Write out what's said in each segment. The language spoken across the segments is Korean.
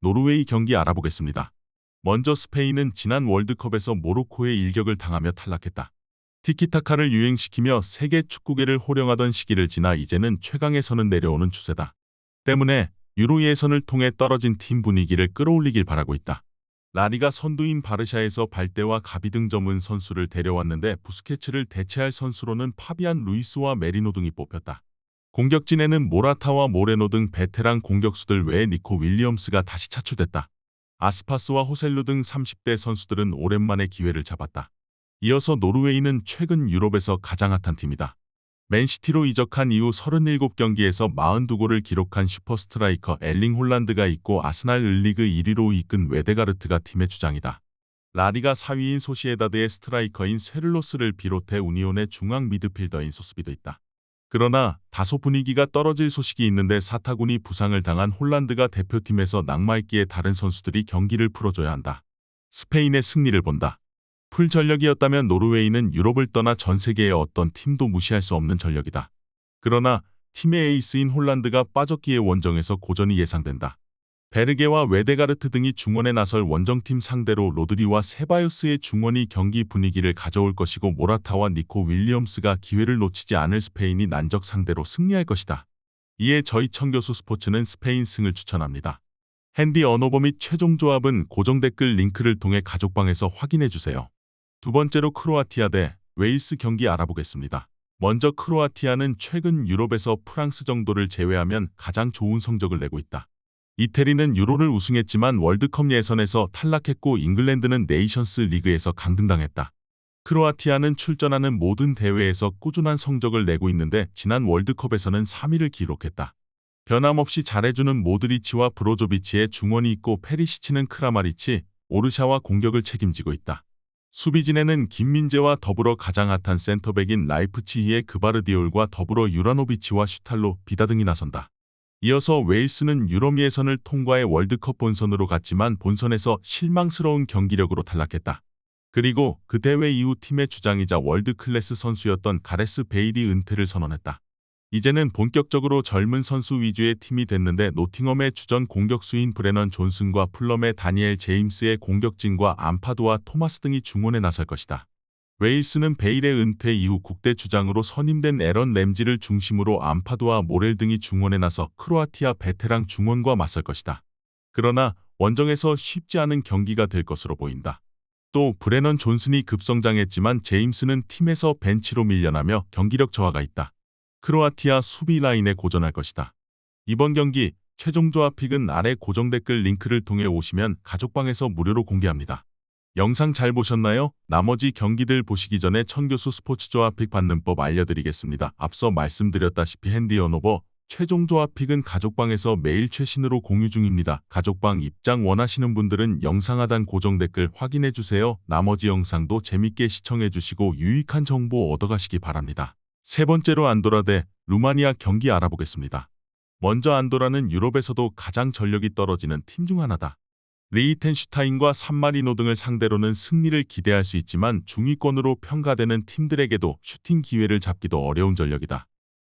노르웨이 경기 알아보겠습니다. 먼저 스페인은 지난 월드컵에서 모로코의 일격을 당하며 탈락했다. 티키타카를 유행시키며 세계 축구계를 호령하던 시기를 지나 이제는 선은 내려오는 추세다. 때문에 유로 예선을 통해 떨어진 팀 분위기를 끌어올리길 바라고 있다. 라리가 선두인 바르샤에서 발대와 가비 등 전문 선수를 데려왔는데 부스케츠를 대체할 선수로는 파비안 루이스와 메리노 등이 뽑혔다. 공격진에는 모라타와 모레노 등 베테랑 공격수들 외에 니코 윌리엄스가 다시 차출됐다. 아스파스와 호셀루 등 30대 선수들은 오랜만에 기회를 잡았다. 이어서 노르웨이는 최근 유럽에서 가장 핫한 팀이다. 맨시티로 이적한 이후 37경기에서 42골을 기록한 슈퍼스트라이커 엘링 홀란드가 있고 아스날 을리그 1위로 이끈 웨데가르트가 팀의 주장이다. 라리가 4위인 소시에다드의 스트라이커인 쇠를로스를 비롯해 우니온의 중앙 미드필더인 소스비도 있다. 그러나 다소 분위기가 떨어질 소식이 있는데 사타군이 부상을 당한 홀란드가 대표팀에서 낙마했기에 다른 선수들이 경기를 풀어줘야 한다. 스페인의 승리를 본다. 풀 전력이었다면 노르웨이는 유럽을 떠나 전 세계의 어떤 팀도 무시할 수 없는 전력이다. 그러나 팀의 에이스인 홀란드가 빠졌기에 원정에서 고전이 예상된다. 베르게와 웨데가르트 등이 중원에 나설 원정팀 상대로 로드리와 세바요스의 중원이 경기 분위기를 가져올 것이고 모라타와 니코 윌리엄스가 기회를 놓치지 않을 스페인이 난적 상대로 승리할 것이다. 이에 저희 청교수 스포츠는 스페인 승을 추천합니다. 핸디 언어버 및 최종 조합은 고정 댓글 링크를 통해 가족방에서 확인해 주세요. 두 번째로 크로아티아 대 웨일스 경기 알아보겠습니다. 먼저 크로아티아는 최근 유럽에서 프랑스 정도를 제외하면 가장 좋은 성적을 내고 있다. 이태리는 유로를 우승했지만 월드컵 예선에서 탈락했고 잉글랜드는 네이션스 리그에서 강등당했다. 크로아티아는 출전하는 모든 대회에서 꾸준한 성적을 내고 있는데 지난 월드컵에서는 3위를 기록했다. 변함없이 잘해주는 모드리치와 브로조비치의 중원이 있고 페리시치는 크라마리치, 오르샤와 공격을 책임지고 있다. 수비진에는 김민재와 더불어 가장 핫한 센터백인 라이프치히의 그바르디올과 더불어 유라노비치와 슈탈로 비다 등이 나선다. 이어서 웨일스는 유럽 예선을 통과해 월드컵 본선으로 갔지만 본선에서 실망스러운 경기력으로 탈락했다. 그리고 그 대회 이후 팀의 주장이자 월드 클래스 선수였던 가레스 베일이 은퇴를 선언했다. 이제는 본격적으로 젊은 선수 위주의 팀이 됐는데 노팅엄의 주전 공격수인 브레넌 존슨과 풀럼의 다니엘 제임스의 공격진과 암파드와 토마스 등이 중원에 나설 것이다. 웨일스는 베일의 은퇴 이후 국대 주장으로 선임된 에런 램지를 중심으로 암파드와 모렐 등이 중원에 나서 크로아티아 베테랑 중원과 맞설 것이다. 그러나 원정에서 쉽지 않은 경기가 될 것으로 보인다. 또 브레넌 존슨이 급성장했지만 제임스는 팀에서 벤치로 밀려나며 경기력 저하가 있다. 크로아티아 수비 라인에 고전할 것이다. 이번 경기 최종 조합 픽은 아래 고정 댓글 링크를 통해 오시면 가족방에서 무료로 공개합니다. 영상 잘 보셨나요? 나머지 경기들 보시기 전에 천교수 스포츠 조합 픽 받는 법 알려드리겠습니다. 앞서 말씀드렸다시피 핸디 언오버 최종 조합 픽은 가족방에서 매일 최신으로 공유 중입니다. 가족방 입장 원하시는 분들은 영상 하단 고정 댓글 확인해 주세요. 나머지 영상도 재밌게 시청해 주시고 유익한 정보 얻어가시기 바랍니다. 세 번째로 안도라 대 루마니아 경기 알아보겠습니다. 먼저 안도라는 유럽에서도 가장 전력이 떨어지는 팀 중 하나다. 리히텐슈타인과 산마리노 등을 상대로는 승리를 기대할 수 있지만 중위권으로 평가되는 팀들에게도 슈팅 기회를 잡기도 어려운 전력이다.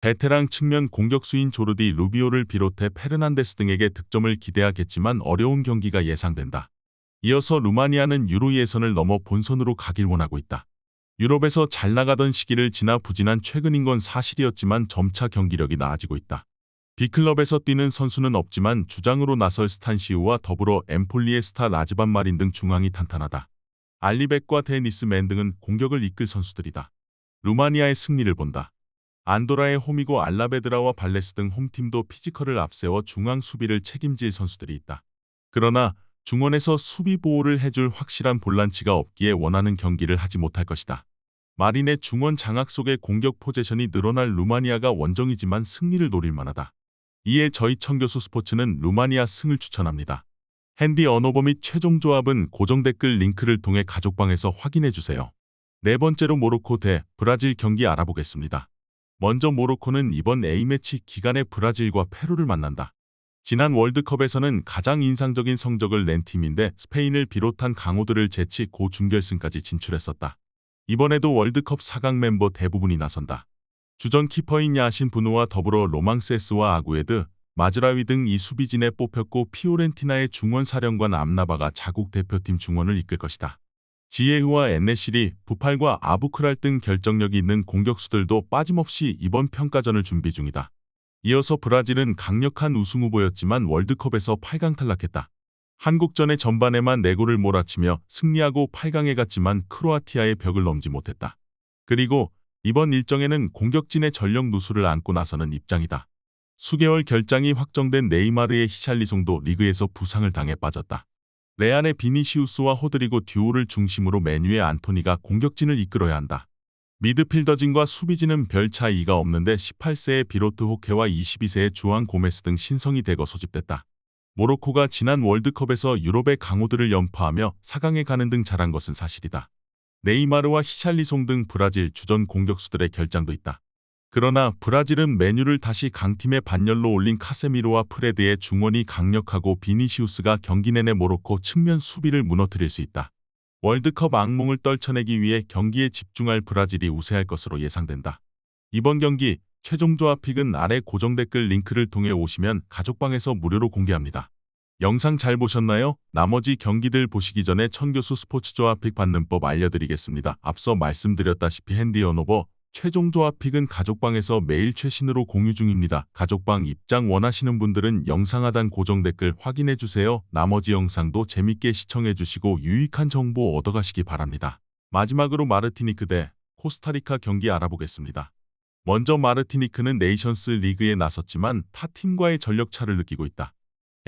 베테랑 측면 공격수인 조르디 루비오를 비롯해 페르난데스 등에게 득점을 기대하겠지만 어려운 경기가 예상된다. 이어서 루마니아는 유로 예선을 넘어 본선으로 가길 원하고 있다. 유럽에서 잘 나가던 시기를 지나 부진한 최근인 건 사실이었지만 점차 경기력이 나아지고 있다. B클럽에서 뛰는 선수는 없지만 주장으로 나설 스탄시우와 더불어 엠폴리의 스타 라즈반 마린 등 중앙이 탄탄하다. 알리백과 데니스맨 등은 공격을 이끌 선수들이다. 루마니아의 승리를 본다. 안도라의 홈이고 알라베드라와 발레스 등 홈팀도 피지컬을 앞세워 중앙 수비를 책임질 선수들이 있다. 그러나 중원에서 수비 보호를 해줄 확실한 볼란치가 없기에 원하는 경기를 하지 못할 것이다. 마린의 중원 장악 속의 공격 포제션이 늘어날 루마니아가 원정이지만 승리를 노릴 만하다. 이에 저희 청교수 스포츠는 루마니아 승을 추천합니다. 핸디 언어버 및 최종 조합은 고정 댓글 링크를 통해 가족방에서 확인해 주세요. 네 번째로 모로코 대 브라질 경기 알아보겠습니다. 먼저 모로코는 이번 A매치 기간에 브라질과 페루를 만난다. 지난 월드컵에서는 가장 인상적인 성적을 낸 팀인데 스페인을 비롯한 강호들을 제치 고 준결승까지 진출했었다. 이번에도 월드컵 4강 멤버 대부분이 나선다. 주전 키퍼인 야신 분우와 더불어 로망세스와 아구에드, 마즈라위 등 이 수비진에 뽑혔고 피오렌티나의 중원 사령관 암나바가 자국 대표팀 중원을 이끌 것이다. 지에흐와 엔네실이 부팔과 아부크랄 등 결정력이 있는 공격수들도 빠짐없이 이번 평가전을 준비 중이다. 이어서 브라질은 강력한 우승 후보였지만 월드컵에서 8강 탈락했다. 한국전의 전반에만 4골을 몰아치며 승리하고 8강에 갔지만 크로아티아의 벽을 넘지 못했다. 그리고 이번 일정에는 공격진의 전력 누수를 안고 나서는 입장이다. 수개월 결장이 확정된 네이마르의 히샬리송도 리그에서 부상을 당해 빠졌다. 레안의 비니시우스와 호드리고 듀오를 중심으로 메뉴의 안토니가 공격진을 이끌어야 한다. 미드필더진과 수비진은 별 차이가 없는데 18세의 비로트 호케와 22세의 주앙 고메스 등 신성이 대거 소집됐다. 모로코가 지난 월드컵에서 유럽의 강호들을 연파하며 4강에 가는 등 잘한 것은 사실이다. 네이마르와 히샬리송 등 브라질 주전 공격수들의 결장도 있다. 그러나 브라질은 메뉴를 다시 강팀의 반열로 올린 카세미로와 프레드의 중원이 강력하고 비니시우스가 경기 내내 모로코 측면 수비를 무너뜨릴 수 있다. 월드컵 악몽을 떨쳐내기 위해 경기에 집중할 브라질이 우세할 것으로 예상된다. 이번 경기 최종 조합 픽은 아래 고정 댓글 링크를 통해 오시면 가족방에서 무료로 공개합니다. 영상 잘 보셨나요? 나머지 경기들 보시기 전에 천교수 스포츠 조합 픽 받는 법 알려드리겠습니다. 앞서 말씀드렸다시피 핸디 언오버 최종 조합 픽은 가족방에서 매일 최신으로 공유 중입니다. 가족방 입장 원하시는 분들은 영상 하단 고정 댓글 확인해 주세요. 나머지 영상도 재밌게 시청해 주시고 유익한 정보 얻어가시기 바랍니다. 마지막으로 마르티니크 대 코스타리카 경기 알아보겠습니다. 먼저 마르티니크는 네이션스 리그에 나섰지만 타 팀과의 전력 차를 느끼고 있다.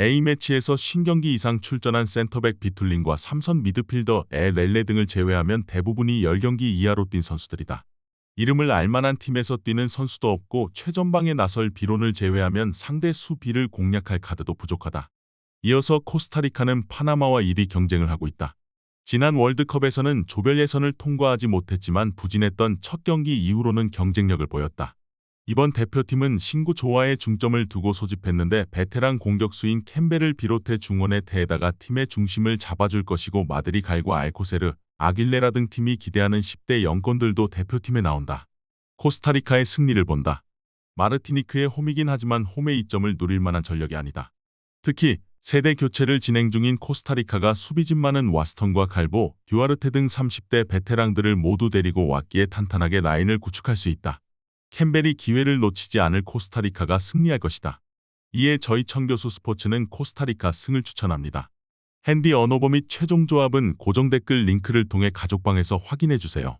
A매치에서 신경기 이상 출전한 센터백 비툴린과 삼선 미드필더 에 렐레 등을 제외하면 대부분이 10경기 이하로 뛴 선수들이다. 이름을 알만한 팀에서 뛰는 선수도 없고 최전방에 나설 비론을 제외하면 상대 수비를 공략할 카드도 부족하다. 이어서 코스타리카는 파나마와 1위 경쟁을 하고 있다. 지난 월드컵에서는 조별 예선을 통과하지 못했지만 부진했던 첫 경기 이후로는 경쟁력을 보였다. 이번 대표팀은 신구 조화에 중점을 두고 소집했는데 베테랑 공격수인 캠벨을 비롯해 중원의 대에다가 팀의 중심을 잡아줄 것이고 마드리갈과 알코세르, 아길레라 등 팀이 기대하는 10대 영건들도 대표팀에 나온다. 코스타리카의 승리를 본다. 마르티니크의 홈이긴 하지만 홈의 이점을 누릴 만한 전력이 아니다. 특히 세대 교체를 진행 중인 코스타리카가 수비진 많은 와스턴과 갈보, 듀아르테 등 30대 베테랑들을 모두 데리고 왔기에 탄탄하게 라인을 구축할 수 있다. 캠벨이 기회를 놓치지 않을 코스타리카가 승리할 것이다. 이에 저희 청교수 스포츠는 코스타리카 승을 추천합니다. 핸디 언어버 및 최종 조합은 고정 댓글 링크를 통해 가족방에서 확인해 주세요.